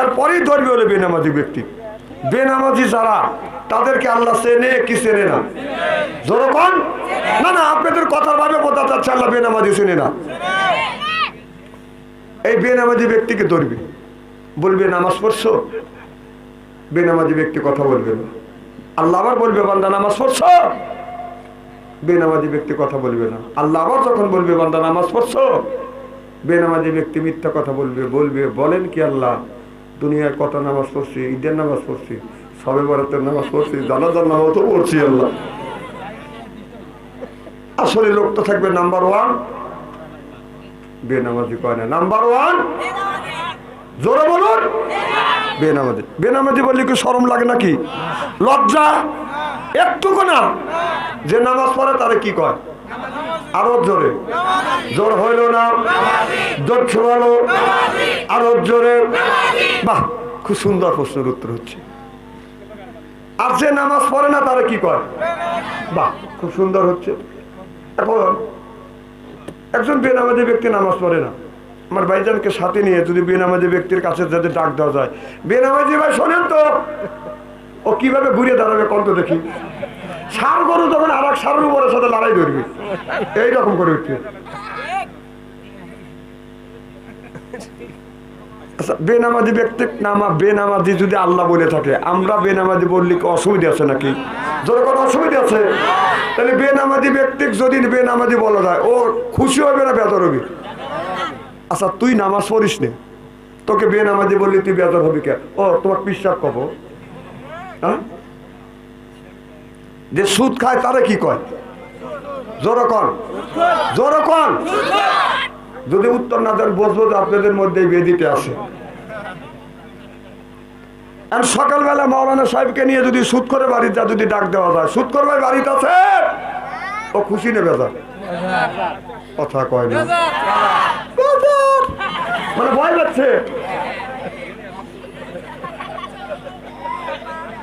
এরপরেই ধরবে হলো বেনামাজি ব্যক্তি। বেনামাজি যারা, তাদেরকে আল্লাহ চেনে কি চেনে না? জোরকন না না, আপনাদের কথার ভাবে বোঝা যাচ্ছে আল্লাহ বেনামাজি চেনে না। এই বেনামাজি ব্যক্তিকে ধরবে? বলবে, নামাজ পড়ছো? বেনামাজি ব্যক্তি কথা বলবে না। আল্লাহ আবার বলবে, বান্দা, নামাজ পড়ছো? বেনামাজি ব্যক্তি কথা বলবে না। আল্লাহ আবার যখন বলবে, বান্দা, নামাজ পড়ছো? বেনামাজি ব্যক্তি মিথ্যা কথা বলবে বলবে, বলেন কি আল্লাহ দুনিয়ার কত নামাজ পড়ছি, ঈদের নামাজ পড়ছি, সবে বরাতের নামাজ পড়ছি, জানাজার নামাজ তো পড়ছি আল্লাহ। আসলে লোকটা থাকবে নাম্বার ওয়ান। বেনামাজি কয় না, নাম্বার ওয়ান। জোরে বলুন। বেনামাজি বেনামাজি বললে কি শরম লাগে নাকি? লজ্জা? একটুকু না। যে নামাজ পড়ে তারা কি কয়? আরও জোরে। জোর হইল না। জোর ছোড়ালো আরও জোরে। বাহ, খুব সুন্দর প্রশ্নের উত্তর হচ্ছে। আর যে নামাজ পড়ে না, তারা কি করে বাহ, খুব সুন্দর হচ্ছে। এখন একজন বেনামাজি ব্যক্তি নামাজ পড়ে না। আমার ভাইজানকে সাথে নিয়ে যদি বেনামাজি ব্যক্তির কাছে যাতে ডাক দেওয়া যায়, বেনামাজি ভাই, শোনেন তো। ও কীভাবে ঘুরে দাঁড়াবে কন্ত দেখি। সার গরু যখন আর এক সারের উপরের সাথে লড়াই ধরবে এইরকম করে উঠবে আচ্ছা বেনামাজি ব্যক্তি নামা বেনামাজি যদি আল্লাহ বলে থাকে, আমরা বেনামাজি বললে কি অসুবিধা আছে নাকি? যদি কোনো অসুবিধা আছে, তাহলে বেনামাজি ব্যক্তি যদি বেনামাজি বলা যায়, ও খুশি হবে না বেতর হবে? আচ্ছা তুই নামাজ পড়িস নে। তোকে বেনামাজি বললি তুই বেতর হবি কে? ও, তোমার পিসাব কব হ্যাঁ? যে সুদ খায় তারা কি কয়? জোর কন। জোর কন। যদি উত্তর না দেন বসবো আপনাদের মধ্যে বেদিতে আর সকালবেলা মৌলানা সাহেবকে নিয়ে যদি সুদ করে বাড়িতে যা যদি ডাক দেওয়া যায়, সুদ করবে বাড়িতে আছে? ও খুশি নেবে যা কথা কয় না। মানে ভয় পাচ্ছে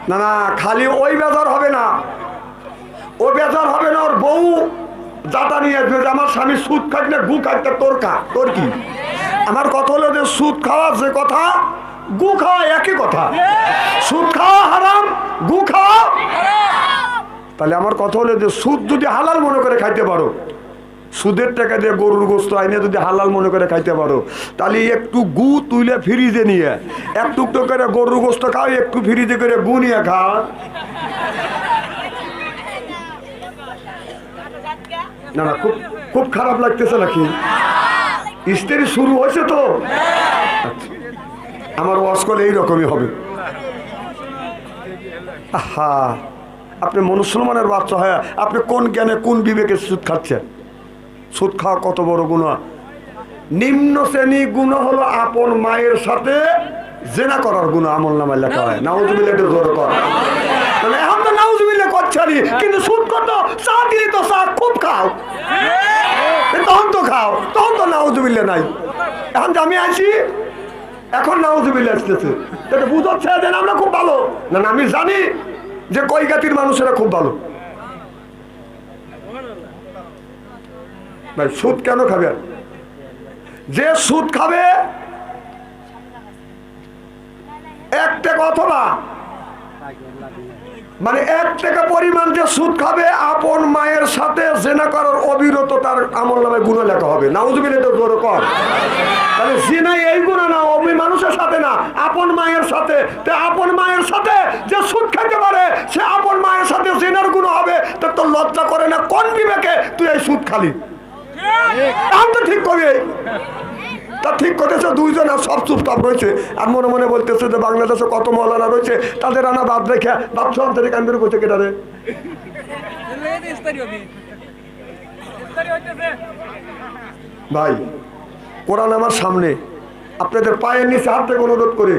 না না, খালি ওই বেজার হবে না। ও বেজার হবে না, ওর বউ যাতা নিয়ে আসবে। যে আমার স্বামী সুদ খাই না গু খাইতে তোর খা তোর কি? আমার কথা হলো যে সুদ খাওয়া যে কথা, গু খাওয়া একই কথা। সুদ খাওয়া হারাম, গু খাওয়া তাহলে আমার কথা হলো যে সুদ যদি হালাল মনে করে খাইতে পারো, সুদের টাকা দিয়ে গরুর গোস্ত আইনে যদি হালাল মনে করে খাইতে পারো, তাহলে একটু গু তুলে ফ্রিজে নিয়ে একটু একটু করে গরুর গোস্ত খাও, একটু ফ্রিজে করে গু নিয়ে খাও না না, খুব খুব খারাপ লাগতেছে নাকি? স্ত্রী শুরু হয়েছে তো? আচ্ছা। আমার ওয়াশ করলে এইরকমই হবে। আহা, আপনি মুসলমানের বাচ্চা হয়, আপনি কোন জ্ঞানে কোন বিবেকে সুদ খাচ্ছেন? সুদ খাওয়া কত বড় গুণা নিম্ন শ্রেণি গুণ হলো আপন মায়ের সাথে জেনা করার গুণ আমল নামায় লেখা হয়। কর মানে এখন তো নাউজুবিল্লাহ করছারি কিন্তু সুদ কত? চা দিলি তো চা খুব খাও। তখন তো খাও। তখন তো নাউজুবিল্লাহ নাই। এখন আমি আছি এখন নাউজুবিল্লাহ আসতেছে। বুঝাচ্ছে যে আমরা খুব ভালো। না আমি জানি যে কই জাতির মানুষেরা খুব ভালো। ভাই সুদ কেন খাবে? যে সুদ খাবে এক টাকা অথবা মানে এক টাকা পরিমাণ যে সুদ খাবে আপন মায়ের সাথে জেনা করার অবিরত তার আমল নামে গুণ লেখা হবে। নাউজুবিল এটা জোর কর তাহলে জিনাই এই গুণ না অমি মানুষের সাথে না আপন মায়ের সাথে। তে আপন মায়ের সাথে যে সুদ খেতে পারে সে আপন মায়ের সাথে জেনার গুণ হবে। তা তোর লজ্জা করে না কোন বিবেকে তুই এই সুদ খালি? আমি তো ঠিক করি তা ঠিক করেছে, দুইজন আর সব চুপচাপ রয়েছে। আর মনে মনে বলতেছে যে বাংলাদেশে কত মৌলানা রয়েছে, তাদের আনা বাদ রেখে বাচ্চা থেকে কান বের করছে কেটারে ভাই, কোরআন আমার সামনে। আপনাদের পায়ের নিচে হাত থেকে অনুরোধ করে।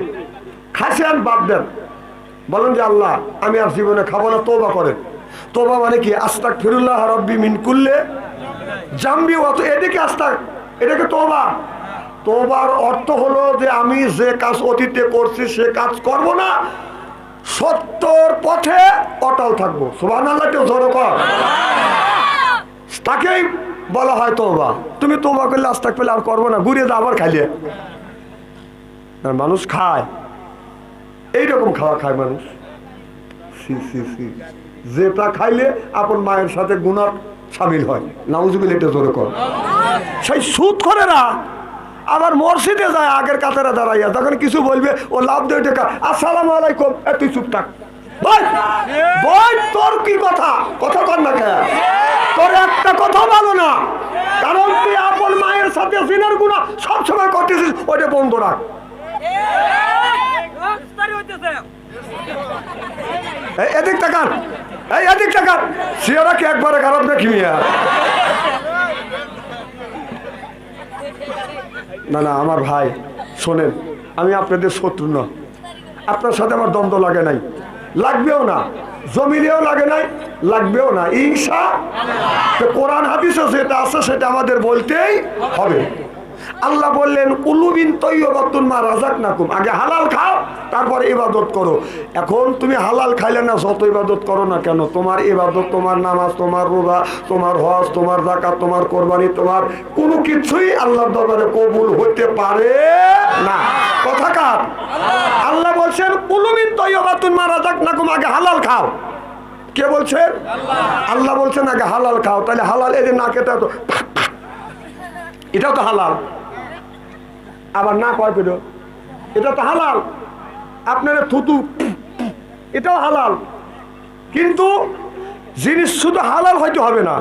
খাসিয়ান বাদ দেন। বলেন যে, আল্লাহ, আমি আর জীবনে খাব না তোবা করেন। তোবা মানে কি? আস্তাক ফিরুল্লাহ রব্বি মিন করলে জাম্বি, অত এদিকে আস্তাক এটাকে তোবা তোবার অর্থ হলো যে আমি যে কাজ অতীতে করছি, সে কাজ করব না। সত্যর পথে অটাল থাকব। আল্লাহ কেউ জড়ো কর। তাকেই বলা হয় তোবা। তুমি তোবা করলে আস্তাক পেলে আর করব না, ঘুরিয়ে দাও আবার খাইলে। মানুষ খায়। এইরকম খাওয়া খায় মানুষ। সি যেটা খাইলে আপন মায়ের সাথে গুণার সামিল হয়। নাউজুবিল এটা জোরে কর। সেই সুদ করে না আবার মসজিদে যায় আগের কাতারে দাঁড়াইয়া, তখন কিছু বলবে, ও লাভ দিয়ে টাকা। আসসালামু আলাইকুম, এ তুই চুপ থাক। তোর কি কথা? না কেন? তোর একটা কথা বলো না। কারণ তুই আপন মায়ের করতেছিস ওটা এদিক এই এদিক কি একবারে খারাপ দেখি মিয়া? না না, আমার ভাই, শোনেন, আমি আপনাদের শত্রু না। আপনার সাথে আমার দ্বন্দ্ব লাগে নাই। লাগবেও না। জমিনেও লাগে নাই, লাগবেও না। ইংসা কোরআন হাফিস যেটা আছে, সেটা আমাদের বলতেই হবে। আল্লাহ বললেন, কুলুবিন তৈয়বাতুন মা রাজাক নাকুম আগে হালাল খাও, তারপর ইবাদত করো। এখন তুমি হালাল খাইলে না, যত ইবাদত করো না কেন? তোমার ইবাদত, তোমার নামাজ, তোমার রোজা, তোমার হজ, তোমার জাকাত তোমার কোরবানি, তোমার কোনো কিছুই আল্লাহর দরবারে কবুল হতে পারে না। কথা কার? আল্লাহ বলছেন, কুলুবিন তৈয়বাতুন মা রাজাক নাকুম আগে হালাল খাও। কে বলছেন? আল্লাহ। বলছেন, আগে হালাল খাও। তাহলে হালাল এই না নাকেটা তো এটাও তো হালাল। আবার না কয় পেল এটা তো হালাল। আপনারা থুতু, এটাও হালাল। কিন্তু জিনিস শুধু হালাল হইতে হবে না,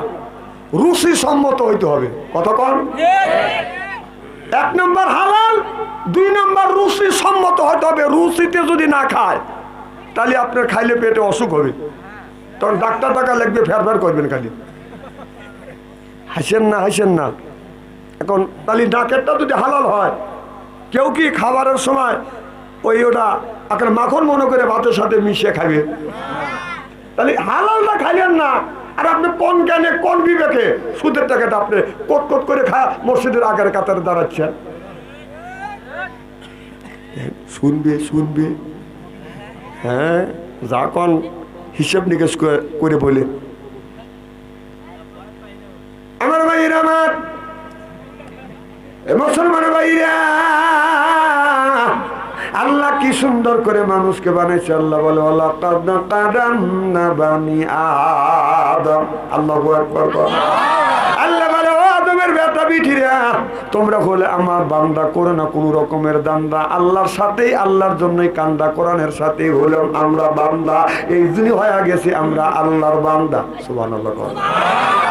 রুচি সম্মত হইতে হবে। কতক্ষণ এক নম্বর হালাল, দুই নম্বর রুচি সম্মত হইতে হবে। রুচিতে যদি না খায়, তাহলে আপনার খাইলে পেটে অসুখ হবে। তখন ডাক্তার টাকা লাগবে ফের ফের করবেন খালি। হাসেন না হাসেন না। এখন তাহলে ডাকেরটা যদি হালাল হয়, কেউ কি খাবারের সময় ওই ওটা আপনার মাখন মনে করে ভাতের সাথে মিশিয়ে খাবে? তাহলে হালালটা খাইলেন না, আর আপনি কোন জ্ঞানে, কোন বিবেকে সুদের টাকাটা আপনি কোট কোট করে খা, মসজিদের আগের কাতারে দাঁড়াচ্ছেন? শুনবে শুনবে। হ্যাঁ যা কোন হিসেব নিকেশ করে- বলে। আমার ভাইয়ের আমার মুসলমান ভাইরা আল্লাহ কি সুন্দর করে মানুষকে বানাইছে। আল্লাহ বলে আল্লাহ আল্লাহ একবার বল। আল্লাহ বলে ও আদমের বেটা বিঠিরা তোমরা হলে আমার বান্দা করো না কোনো রকমের দান্দা। আল্লাহর সাথেই, আল্লাহর জন্যই কান্দা, কোরআনের সাথেই হলাম আমরা বান্দা। এই জন্যই হয়ে গেছি আমরা আল্লাহর বান্দা। কর।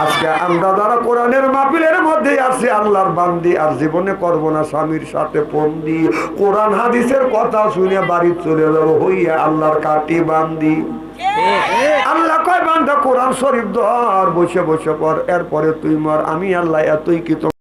আজকে আমরা যারা কোরআনের মাহফিলের মধ্যে আছি, আল্লাহর বান্দি, আর জীবনে করব না স্বামীর সাথে পন্দি। কোরআন, হাদিসের কথা শুনে বাড়ি চলে যাব, হইয়া আল্লাহর কাটি বান্দি। আল্লাহ কয়, বান্দা, কোরআন শরীফ ধর, বসে বসে পর এরপরে তুই মর, আমি আল্লাহ এতই কি